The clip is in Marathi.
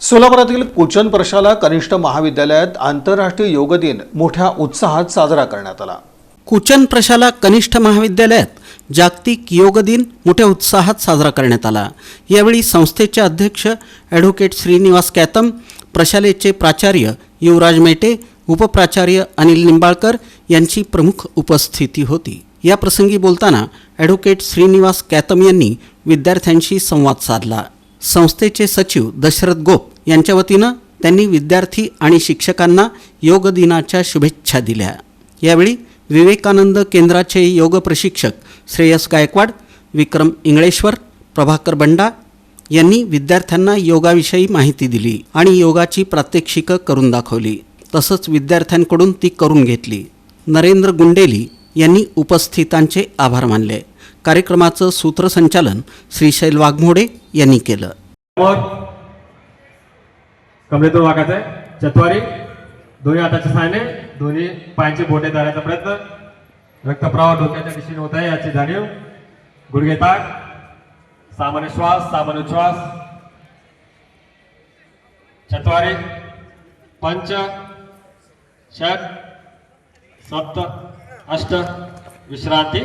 सोलापुरातील कुचन प्रशाला कनिष्ठ महाविद्यालयात आंतरराष्ट्रीय योग दिन मोठ्या उत्साहात साजरा करण्यात आला. कुचन प्रशाला कनिष्ठ महाविद्यालयात जागतिक योग दिन मोठ्या उत्साहात साजरा करण्यात आला. यावेळी संस्थेचे अध्यक्ष ॲडव्होकेट श्रीनिवास कॅतम प्रशालेचे प्राचार्य युवराज मेटे उपप्राचार्य अनिल निंबाळकर यांची प्रमुख उपस्थिती होती. या प्रसंगी बोलताना ॲडव्होकेट श्रीनिवास कॅतम यांनी विद्यार्थ्यांशी संवाद साधला. संस्थेचे सचिव दशरथ गोप यांच्या वतीनं त्यांनी विद्यार्थी आणि शिक्षकांना योग दिनाच्या शुभेच्छा दिल्या. यावेळी विवेकानंद केंद्राचे योग प्रशिक्षक श्रेयस गायकवाड विक्रम इंगळेश्वर प्रभाकर बंडा यांनी विद्यार्थ्यांना योगाविषयी माहिती दिली आणि योगाची प्रात्यक्षिकं करून दाखवली. तसंच विद्यार्थ्यांकडून ती करून घेतली. नरेंद्र गुंडेली यांनी उपस्थितांचे आभार मानले. कार्यक्रमाचं सूत्रसंचालन श्रीशैल वाघमोडे यांनी केलं. मग कमरेतून आहे. चतवारी दोन्ही हाताच्या सहाय्याने दोन्ही पायांचे बोटे धरायचा प्रयत्न. रक्तप्रवाह डोक्याच्या दिशेने होत आहे याची जाणीव. गुडघे ताक सामान्य श्वास सामान्य श्वास चत्वारी पंच षट सप्त अष्ट विश्रांती.